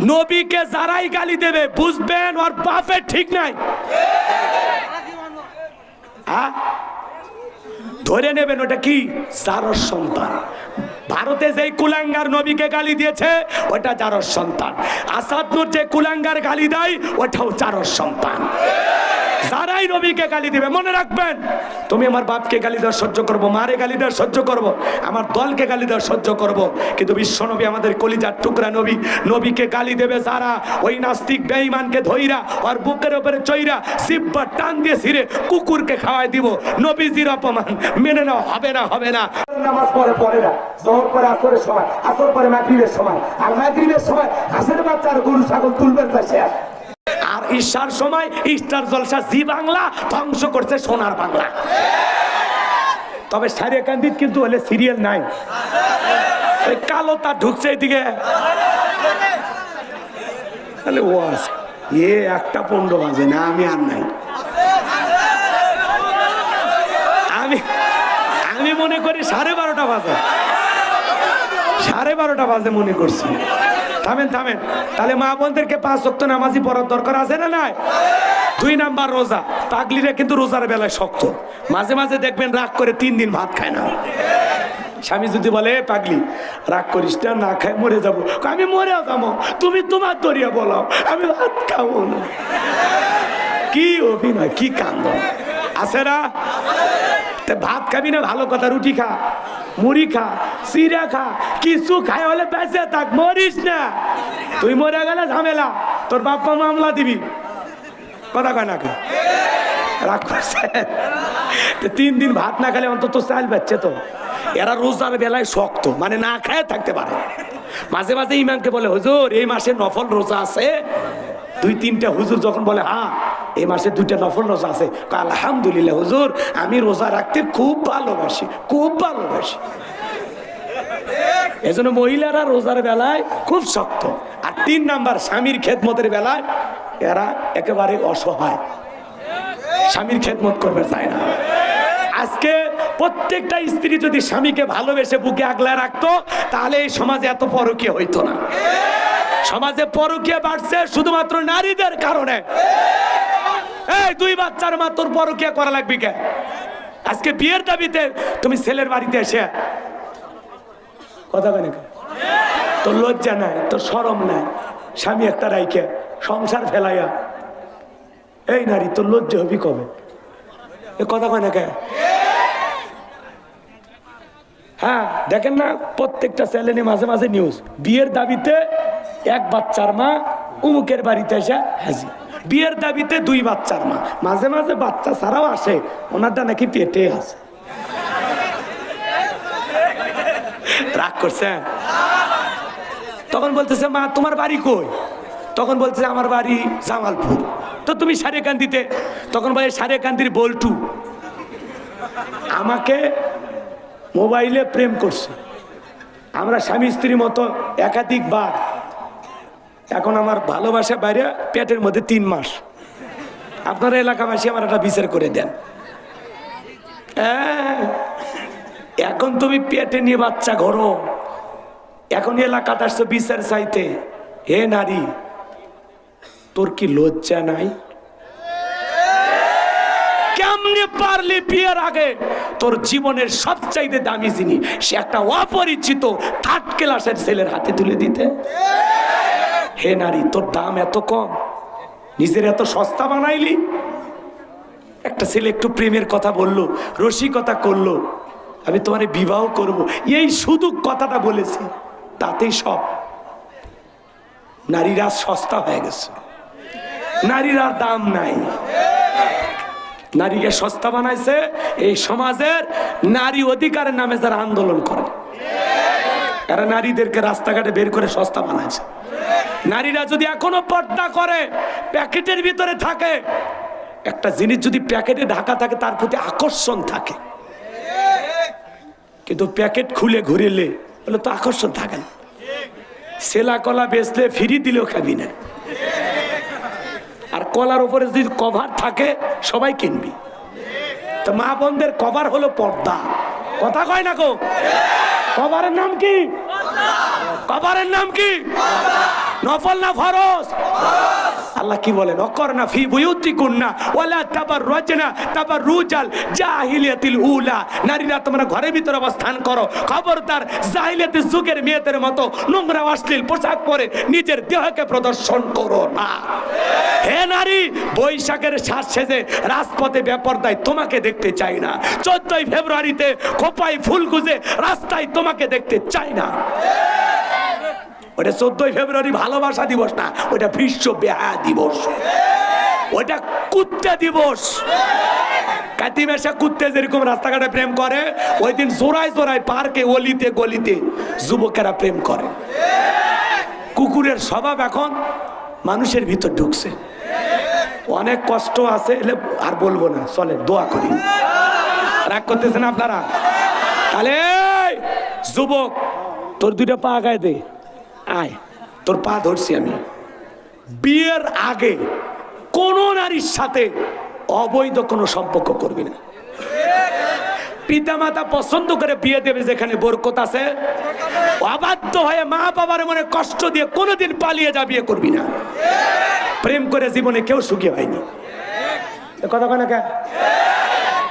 নবীকে যারাই গালি দেবে, বুঝবেন ওর বাপের ঠিক নাই। হ্যাঁ? ধরে নেবেন ওটা কি? জারস সন্তান। ভারতে যেই কুলাঙ্গার নবীকে গালি দিয়েছে, ওটা চারোর সন্তান। আসাদ নূর যে কুলাঙ্গার গালি দেয়, ওটাও জারস সন্তান। যারাই নবীকে গালি দিবে, মনে রাখবেন? তুমি আমার বাপকে গালি দেওয়া সহ্য করব, মারে গালি দেওয়া সহ্য করব, আমার দলকে গালি দেওয়া সহ্য করব, কিন্তু বিশ্ব নবী আমাদের কলিজার টুকরা নবী, নবীকে গালি দেবে যারা? ওই নাস্তিক বেঈমানকে ধইরা আর বুকের উপরে চইরা, সিব্বা টান দিয়ে ছিঁড়ে কুকুরকে খাওয়াই দিব। নবীজির অপমান মেনে নাও হবে না হবে না। নামাজ পড়ে পড়ে না। জহর পরে, আসরের সময়, আসর পরে মাগরিবের সময়। আর মাগরিবের সময় হাসের বাচ্চার গরু, ছাগল তুলবেন চাষে আর। ঈশার সময় ইস্টার জলসা জি বাংলা ধ্বংস করছে সোনার বাংলা। তবে সারিয়া কান্দিত কিন্তু হলে সিরিয়াল নাই। ওই কালো তার ঢুকছে এদিকে। তাহলে ও আছে। এ একটা পনেরো বাজে না, আমি আর নাই। আমি আমি মনে করি সাড়ে বারোটা বাজে। সাড়ে বারোটা বাজে মনে করছি। থামেন থামেন। তাহলে মা বোনদেরকে পাঁচ ওয়াক্ত নামাজি পড়ার দরকার আছে না নাই? দুই নাম্বার রোজা। পাগলিরা কিন্তু রোজার বেলায় শক্ত। মাঝে মাঝে দেখবেন রাগ করে তিন দিন ভাত খায় না। স্বামী যদি বলে পাগলি, রাগ করিস না না খাই মরে যাব। আমি মরে যাব। তুমি তোমার দরিয়া বলাও, আমি ভাত খাব না। কি অভিনয়, কি কান্দ আছে না? তা ভাত খাবি না, ভালো কথা, রুটি খা, মুড়ি খা চিরা খা কিছু খাই হলে বেঁচে থাক, মরিস না। তুই মরে গেলে ঝামেলা, তোর বাপ্পা মামলা দিবি। কথা কয় না? রাগ তিন দিন ভাত না খেলে অন্তত চাল পাচ্ছে তো। এরা রোজার বেলায় শক্ত মানে না খায় থাকতে পারে। মাঝে মাঝে ইমামকে বলে, হুজুর, এই মাসে নফল রোজা আছে? দুই তিনটা হুজুর যখন বলে হ্যাঁ এই মাসে দুইটা নফল রোজা আছে। আলহামদুলিল্লাহ, হুজুর, আমি রোজা রাখতে খুব ভালোবাসি খুব ভালোবাসি। এজন্য মহিলারা রোজার বেলায় খুব শক্ত। আর তিন নাম্বার, স্বামীর খেদমতের বেলায় এরা একেবারে অসহায়। স্বামীর খেদমত করবে চায় না? আজকে প্রত্যেকটা স্ত্রী যদি স্বামীকে ভালোবেসে বুকে আগলায় রাখতো, তাহলে এই সমাজে এত পরকীয় হইতো না। সমাজে পরকীয় বাড়ছে শুধুমাত্র নারীদের কারণে। এই দুই বাচ্চার মা তোর পরকীয়া করা লাগবে কে? আজকে বিয়ের দাবিতে তুমি ছেলের বাড়িতে এসে কথা কেন তোর লজ্জা নাই, তোর সরম নাই। স্বামী একটা রাইকে সংসার ফেলাইয়া। এই নারী, তোর লজ্জা হবি কবে? এ কথা কয় না কে? হ্যাঁ দেখেন না প্রত্যেকটা চ্যানেলে মাঝে মাঝে নিউজ বিয়ের দাবিতে এক বাচ্চার মা উমুকের বাড়িতে এসে হাজি বিয়ের দাবিতে দুই বাচ্চার মা। মাঝে মাঝে বাচ্চা ছাড়াও আসে, ওনারটা নাকি পেটে আছে। রাগ করছেন তখন বলতেছে, মা, তোমার বাড়ি কই? তখন বলতেছে, আমার বাড়ি জামালপুর। তো তুমি সারেকান্দিতে? তখন বলে, সারেকান্দির বল্টু। আমাকে মোবাইলে প্রেম করছে। আমরা স্বামী স্ত্রীর মতো একাধিকবার এখন আমার ভালোবাসা বাইরে পেটের মধ্যে তিন মাস। আপনারা এলাকাবাসী আমার একটা বিচার করে দেন। হ্যাঁ, এখন তুমি পেটে নিয়ে বাচ্চা ঘরো। এখন এলাকাতে আসছো বিচার চাইতে। হে নারী তোর কি লজ্জা নাই? কেমনে পারলি বিয়ের আগে? তোর জীবনের সবচাইতে দামি জিনিস সে একটা অপরিচিত থার্ড ক্লাসের ছেলের হাতে তুলে দিতে। হে নারী, তোর দাম এত কম। নিজের এত সস্তা বানাইলি? একটা ছেলে একটু প্রেমের কথা বলল, রসিকতা করল। আমি তোমার বিবাহ করব। এই শুধু কথাটা বলেছি, তাতেই সব। নারীরা সস্তা হয়ে গেছে। নারীরা দাম নাই। নারীকে সস্তা বানাইছে এই সমাজের নারী অধিকারের নামে যারা আন্দোলন করে। এরা নারীদেরকে রাস্তাঘাটে বের করে সস্তা বানাইছে। নারীরা যদি এখনও পর্দা করে, প্যাকেটের ভিতরে থাকে, একটা জিনিস যদি প্যাকেটে ঢাকা থাকে, তার প্রতি আকর্ষণ থাকে। কিন্তু প্যাকেট খুলে ঘুরেলে, বলে তো আকর্ষণ থাকে না। সেলা কলা বেচলে ফ্রি দিলেও খাবি না। আর কলার উপরে যদি কভার থাকে, সবাই কিনবি। তো মা বোনদের কভার হলো পর্দা। কথা কয় না গো? কভারের নাম কি? কভারের নাম কি? নফল না ফরজ? আল্লাহ কি বলেন? না ফি বুয়ুতি কুন্না ওয়ালা তাবার রজনা তাবার রুজাল জাহিলিয়াতিল উলা। নারীরা তোমরা ঘরের ভিতরে অবস্থান করো। খবরদার জাহিলিয়াতের যুগের মেয়েদের মতো নোংরা অশ্লীল পোশাক পরে নিজের দেহকে প্রদর্শন করো না। হে নারী, বৈশাখের শ্বাস সেজে রাজপথে বেপরদায় তোমাকে দেখতে চাই না। চোদ্দই ফেব্রুয়ারিতে খোপাই ফুল গুজে রাস্তায় তোমাকে দেখতে চাই না। ওটা চোদ্দই ফেব্রুয়ারি ভালোবাসা দিবস না ওটা বিশ্ব বেহা দিবস। ওটা কুত্তে দিবস। কাতি মেশা কুত্তে যেরকম রাস্তাঘাটে প্রেম করে, ওই দিন জোড়ায় জোড়ায় পার্কে, অলিতে গলিতে যুবকেরা প্রেম করে। কুকুরের স্বভাব এখন মানুষের ভিতর ঢুকছে। অনেক কষ্ট আছে, এলে আর বলব না চলে দোয়া করি। রাগ করতেছেন আপনারা? তাহলে যুবক, তোর দুইটা পা আগায় দে। আয়, তোর পা ধরছি আমি। বিয়ের আগে কোন নারীর সাথে অবৈধ কোনো সম্পর্ক করবি না। পিতামাতা পছন্দ করে বিয়ে দেবে যেখানে বরকত আছে। অবাধ্য হয়ে মা বাবার মনে কষ্ট দিয়ে কোনোদিন পালিয়ে যা বিয়ে করবি না। প্রেম করে জীবনে কেউ সুখী হয়নি। কথা কেন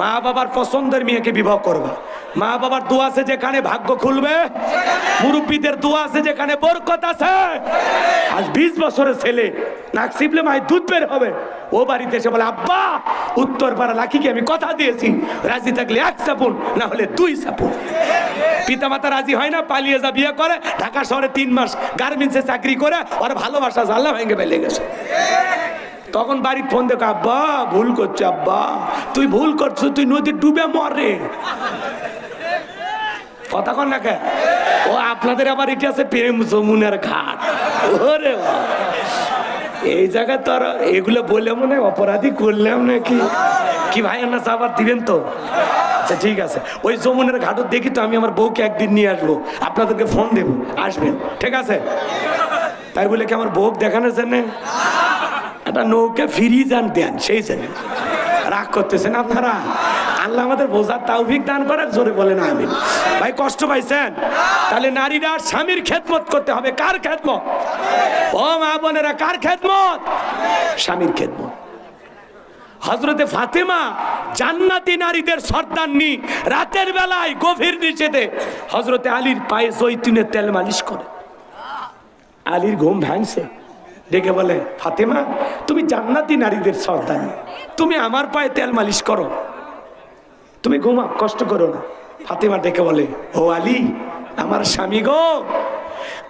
মা বাবার পছন্দের মেয়েকে বিবাহ করবা। মা বাবার দোয়া আছে যেখানে ভাগ্য খুলবে। মুরব্বীদের দোয়া আছে যেখানে বরকত আছে। আজ বিশ বছরের ছেলে নাক চিপলে মাই দুধ বের হবে। ও বাড়িতে এসে বলে, আব্বা, উত্তর পাড়া লাখিকে আমি কথা দিয়েছি। রাজি থাকলে এক সাপুন, না হলে দুই সাপুন। পিতা মাতা রাজি হয় না, পালিয়ে যা বিয়ে করে। ঢাকা শহরে তিন মাস গার্মেন্টসে চাকরি করে, ওর ভালোবাসা জানলা ভেঙে ফেলে গেছে। তখন বাড়ির ফোন দেখো, আব্বা, ভুল করছে, আব্বা। তুই ভুল করছ, তুই নদী ডুবে মরে কথা কন না কে? ও, আপনাদের আবার এটি আছে প্রেম যমুনার ঘাট। ওরে। এই জায়গায় তো আর এগুলো বলে মনে অপরাধী করলাম নাকি? কি ভাই না আবার দিবেন তো? আচ্ছা ঠিক আছে। ওই যমুনের ঘাটও দেখি তো, আমি আমার বউকে একদিন নিয়ে আসব। আপনাদেরকে ফোন দেবো। আসবেন, ঠিক আছে? তাই বলে কি আমার বউ দেখানোর জন্যে? একটা নৌকে ফিরিয়ে যান দেন, সেই জন্য। রাগ করতেছেন আপনারা? আল্লাহ আমাদের বোঝার তাওফিক দান করে জোরে বলেন আমি ভাই, কষ্ট পাইছেন? তাহলে নারীরা স্বামীর খেদমত করতে হবে। কার খেদমত? ও মা বোনেরা, কার খেদমত? স্বামীর খেদমত। হজরতে ফাতেমা জান্নাতি নারীদের সর্দারনি রাতের বেলায় গভীর নিচেতে হজরতে আলীর পায়ে জৈতুনের তেল মালিশ করে। আলীর ঘুম ভাঙছে। ডেকে বলে, ফাতেমা, তুমি জান্নাতি নারীদের সর্দানি তুমি আমার পায়ে তেল মালিশ করো। তুমি ঘুমা কষ্ট করো না। ফাতেমা ডেকে বলে, ও আলী, আমার স্বামী গো,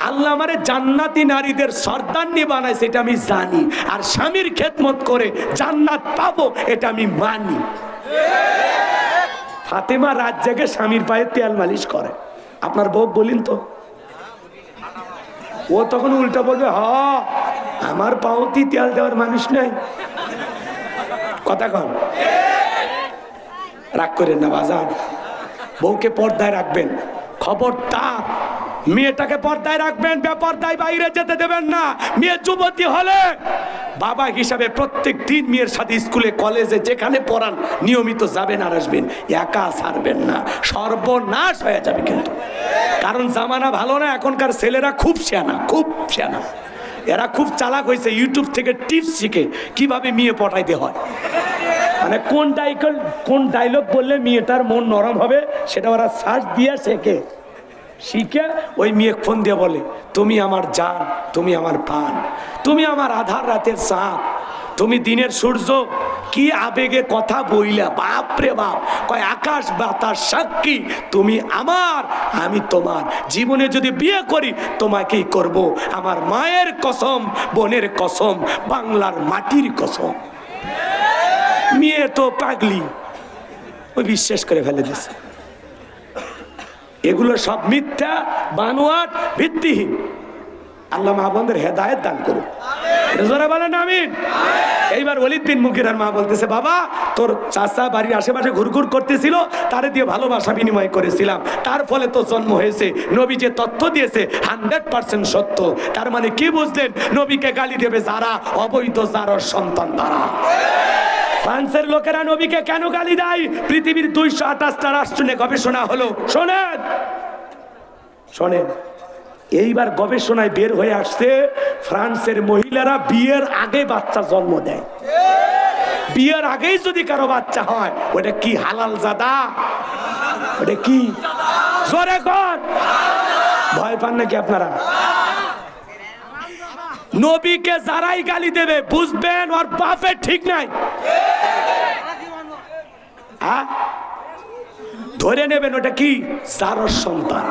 আল্লাহ আমারে জান্নাতি নারীদের সর্দান্নি বানাইছে, এটা আমি জানি। আর স্বামীর খেদমত করে জান্নাত পাবো, এটা আমি মানি। ফাতেমা রাত জেগে স্বামীর পায়ে তেল মালিশ করে। আপনার বউ বলিন তো। ও তখন উল্টা বলবে, হ, আমার পাওতি তেল দেওয়ার মানুষ নাই। কথা কন। রাগ করেন না, বাজান। বউকে পর্দায় রাখবেন। খবরদার। মেয়েটাকে পর্দায় রাখবেন, বেপর্দায় বাইরে যেতে দেবেন না। মেয়ে যুবতী হলে বাবা হিসাবে প্রত্যেক দিন মেয়ের সাথে স্কুলে, কলেজে যেখানে পড়ান, নিয়মিত যাবেন আর আসবেন। একা ছাড়বেন না। সর্বনাশ হয়ে যাবে কিন্তু। কারণ জামানা ভালো না, এখনকার ছেলেরা খুব শেয়ানা খুব শেয়ানা। এরা খুব চালাক হয়েছে, ইউটিউব থেকে টিপস শিখে কীভাবে মেয়ে পটাইতে হয়। মানে কোন ডাইকল কোন ডায়লগ বললে মেয়েটার মন নরম হবে, সেটা ওরা সার্চ দিয়ে শেখে। শিখে ওই মেয়ে ফোন দিয়ে বলে, তুমি আমার জান, তুমি আমার প্রাণ, তুমি আমার আধার রাতের সাপ, তুমি দিনের সূর্য, কি আবেগে কথা বইলা, বাপ রে বাপ, কয় আকাশ বাতাস সাক্ষী, তুমি আমার, আমি তোমার, জীবনে যদি বিয়ে করি, তোমাকেই করব, আমার মায়ের কসম, বোনের কসম, বাংলার মাটির কসম। মেয়ে তো পাগলি। ওই বিশ্বাস করে ফেলে দিছে। এগুলো সব মিথ্যা, বানোয়াট, ভিত্তিহীন। আল্লাহ মাহবন্দের হেদায়ত দান করুন জোরে বলেন, আমিন। এইবার অলিদ বিন মুকিরার মা বলতেছে, বাবা, তোর চাচা বাড়ির আশেপাশে ঘুরঘুর করতেছিল, তারে দিয়ে ভালোবাসা বিনিময় করেছিলাম। তার ফলে তো জন্ম হয়েছে। নবী যে তথ্য দিয়েছে, হান্ড্রেড পার্সেন্ট সত্য। তার মানে কি বুঝলেন? নবীকে গালি দেবে যারা, অবৈধ যারা, সন্তান তারা। ফ্রান্সের লোকেরা নবীকে কেন গালি দেয়? পৃথিবীর দুইশো আঠাশটা রাষ্ট্র নিয়ে গবেষণা হলো। শোনেন। শোনেন। এইবার গবেষণায় বের হয়ে আসছে, ফ্রান্সের মহিলারা বিয়ের আগে বাচ্চা জন্ম দেয়। বিয়ের আগেই যদি কারও বাচ্চা হয়, ওটা কি হালাল জাদা? ওটা কি? ভয় পান নাকি আপনারা? নবীকে যারাই গালি দেবে, বুঝবেন ওর বাপে ঠিক নাই। হ্যাঁ? ধরে নেবেন ওটা কি? জারর সন্তান।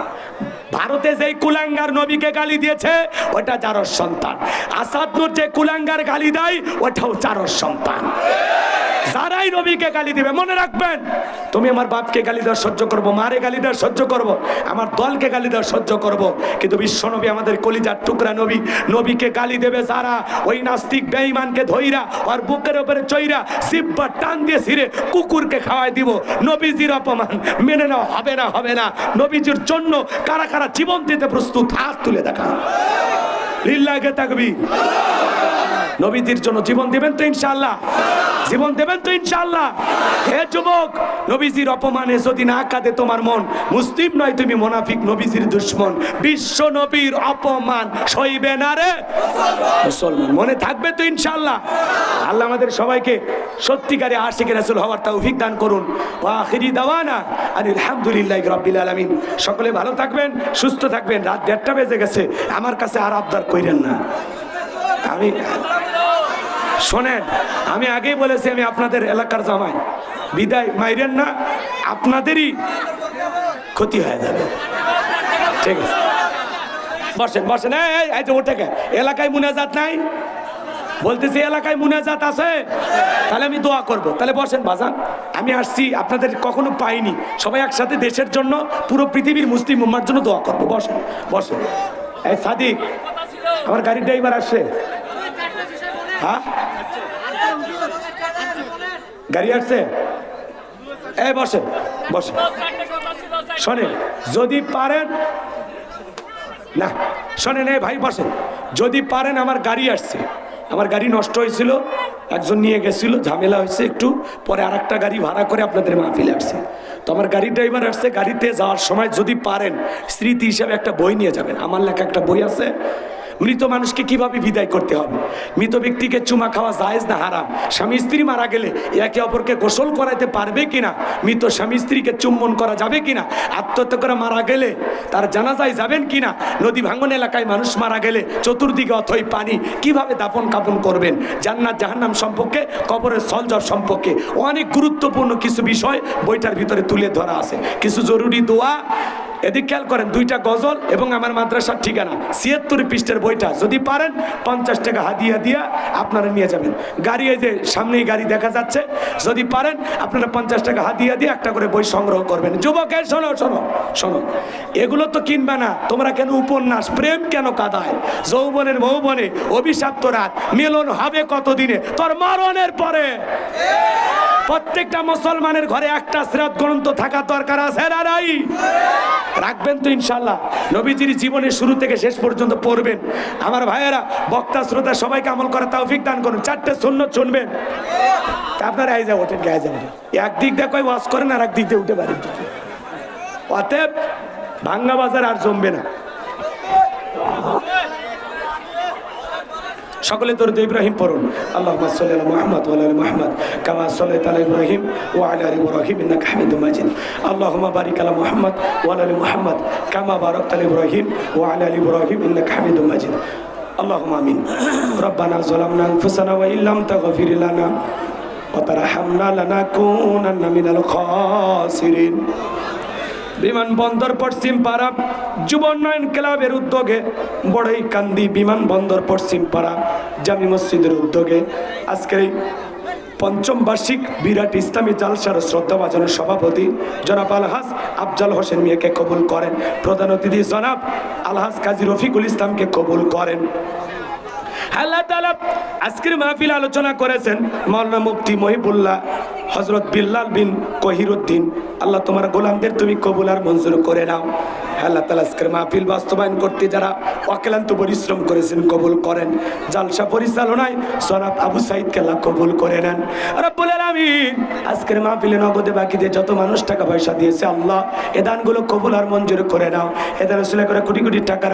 ভারতে যেই কুলাঙ্গার নবীকে গালি দিয়েছে, ওটা জারর সন্তান। আসাদুর যে কুলাঙ্গার গালি দেয়, ওটাও চারোর সন্তান। যারাই নবীকে গালি দিবে, মনে রাখবেন? তুমি আমার বাপকে গালি দেওয়া সহ্য করব, মারে গালি দেওয়া সহ্য করব, আমার দলকে গালি দেওয়া সহ্য করব, কিন্তু বিশ্ব নবী আমাদের কলিজার টুকরা নবী, নবীকে গালি দেবে যারা? ওই নাস্তিক বেঈমানকে ধইরা আর বুকের উপরে চইরা, সিব্বা টান দিয়ে ছিঁড়ে কুকুরকে খাওয়াই দিব। নবীজির অপমান মেনে নেওয়া হবে না হবে না। নবীজির জন্য কারা কারা জীবন দিতে প্রস্তুত, হাত তুলে দেখা। লিল্লাকে থাকবি নবীজির জন্য জীবন দিবেন তো ইনশাআল্লাহ। জীবন দেবেন তো ইনশাল্লাহ হে যুবক, নবীজির অপমানে যদি না কাঁদে তোমার মন, মুসলিম নয় তুমি মোনাফিক, নবীজির দুশ্মন। বিশ্ব নবীর অপমান সইবে না রে। মুসলমান, মনে থাকবে তো ইনশাল্লাহ আল্লাহ আমাদের সবাইকে সত্যিকারে আশিক রাসূল হওয়ার তৌফিক দান করুন। আখিরি দাওয়ানা আনিল হামদুলিল্লাহি রাব্বিল আলামিন। সকলে ভালো থাকবেন, সুস্থ থাকবেন। রাত দেড়টা বেজে গেছে। আমার কাছে আর আবদার কইরেন না। আমি শোনেন আমি আগেই বলেছি আমি আপনাদের এলাকার জামাই। বিদায় মাইরেন না আপনাদেরই ক্ষতি হয়ে যাবে। ঠিক আছে। বসেন বসেন এই, এই যে ওঠে কে এলাকায় মুনাজাত নাই? বলতেছি এলাকায় মুনাজাত আছে? তাহলে আমি দোয়া করব। তাহলে বসেন বাজান। আমি আসছি আপনাদের কখনো পাইনি। সবাই একসাথে দেশের জন্য পুরো পৃথিবীর মুসলিম উম্মার জন্য দোয়া করব। বসেন বসেন। এই সাদিক আমার গাড়ির ড্রাইভার আসছে। হ্যাঁ? গাড়ি আসছে? এই বসেন বসেন। শোনেন, যদি পারেন, না, শোনেন এই ভাই, বসেন। যদি পারেন, আমার গাড়ি আসছে। আমার গাড়ি নষ্ট হয়েছিল, একজন নিয়ে গেছিল, ঝামেলা হয়েছে একটু, পরে আর একটা গাড়ি ভাড়া করে আপনাদের মা মাহফিলে আসছে। তো আমার গাড়ি ড্রাইভার আসছে, গাড়িতে যাওয়ার সময় যদি পারেন, স্মৃতি হিসাবে একটা বই নিয়ে যাবেন। আমার লেখা একটা বই আছে মৃত মানুষকে কীভাবে বিদায় করতে হবে? মৃত ব্যক্তিকে চুমা খাওয়া জায়েজ না হারাম? স্বামী স্ত্রী মারা গেলে একে অপরকে গোসল করাইতে পারবে কিনা? মৃত স্বামী স্ত্রীকে চুম্বন করা যাবে কিনা? আত্মহত্যা করে মারা গেলে তার জানাজায় যাবেন কিনা? নদী ভাঙন এলাকায় মানুষ মারা গেলে চতুর্দিকে অথই পানি কীভাবে দাপন কাপন করবেন? জান্নাত, জাহান্নাম সম্পর্কে, কবরের সলজব সম্পর্কে অনেক গুরুত্বপূর্ণ কিছু বিষয় বইটার ভিতরে তুলে ধরা আছে। কিছু জরুরি দোয়া এদিক খেয়াল করেন, দুইটা গজল এবং আমার মাদ্রাসার ঠিকানা। ছিয়াত্তর পৃষ্ঠের বইটা, যদি পারেন, পঞ্চাশ টাকা হাদিয়া দিয়া আপনারা নিয়ে যাবেন। গাড়ি এই যে সামনেই গাড়ি দেখা যাচ্ছে, যদি পারেন, আপনারা পঞ্চাশ টাকা হাদিয়া দিয়ে একটা করে বই সংগ্রহ করবেন। যুবকের শোনো শোনো শোনো, এগুলো তো কিনবে না, তোমরা কেন উপন্যাস, প্রেম কেন কাদায়? যৌবনের মৌবনে অভিশাপ্ত রাত, মিলন হবে কতদিনে? তোর মরণের পরে। প্রত্যেকটা মুসলমানের ঘরে একটা সিরাত গ্রন্থ থাকা দরকার আছে না নাই? রাখবেন তো ইনশাল্লাহ। নবীজির জীবনের শুরু থেকে শেষ পর্যন্ত পড়বেন। আমার ভাইয়েরা, বক্তা, শ্রোতা সবাইকে আমল করা তৌফিক দান করুন। চারটে শূন্য শুনবেন। আপনারা আই যা ওঠেন, গায়ে যাবেন। একদিক দিয়ে কয় ওয়াশ করেন আর একদিক দিয়ে উঠে পারেন অতএব ভাঙ্গা বাজার আর জমবে না। সকলে দরুদ ইব্রাহিম পড়ুন আল্লাহুম্মা সাল্লি আলা মুহাম্মদ ওয়া আলা আলি মুহাম্মদ কামা সাল্লাইতা আলা ইব্রাহিম ওয়া আলা আলি ইব্রাহিম ইন্নাকা হামিদুম মাজিদ আল্লাহুম্মা বারিক আলা মুহাম্মদ ওয়া আলা আলি মুহাম্মদ কামা বারাকতা আলা ইব্রাহিম ওয়া আলা আলি ইব্রাহিম ইন্নাকা হামিদুম মাজিদ اللهم امين ربنا ظلمنا انفسنا وان لم تغفر لنا وترحمنا لنكونن من الخاسرين বিমানবন্দর পশ্চিম পাড়া যুব উন্নয়ন ক্লাবের উদ্যোগে বড়ই কান্দি বিমানবন্দর পশ্চিম পাড়া জামি মসজিদের উদ্যোগে। আজকের এই পঞ্চম বার্ষিক বিরাট ইসলামী জালসার শ্রদ্ধাভাজনের সভাপতি জনাব আলহাজ আফজাল হোসেন মিয়াকে কবুল করেন। প্রধান অতিথি জনাব আলহাজ কাজী রফিকুল ইসলামকে কবুল করেন। আল্লাহ তাআলা আজকের মাহফিল আলোচনা করেছেন মাওলানা মুফতি মহিবুল্লাহ হজরত বিল্লাল বিন কহিরুদ্দিন। আল্লাহ তোমার গোলামদের তুমি কবুল আর মঞ্জুর করে নাও। আল্লাহ তালা আজকের মাহফিল বাস্তবায়ন করতে যারা অক্লান্ত পরিশ্রম করেছেন, কবুল করেন। জালসা পরিচালনায় সনাব আবু সাইদকে আল্লাহ কবুল করে নেন। রব্বুল আলামিন, আজকের মাহফিলে নগদে বাকি দিয়ে যত মানুষ টাকা পয়সা দিয়েছে, আল্লাহ এ দানগুলো কবুল আর মঞ্জুর করে নাও। এ দান করে কোটি কোটি টাকা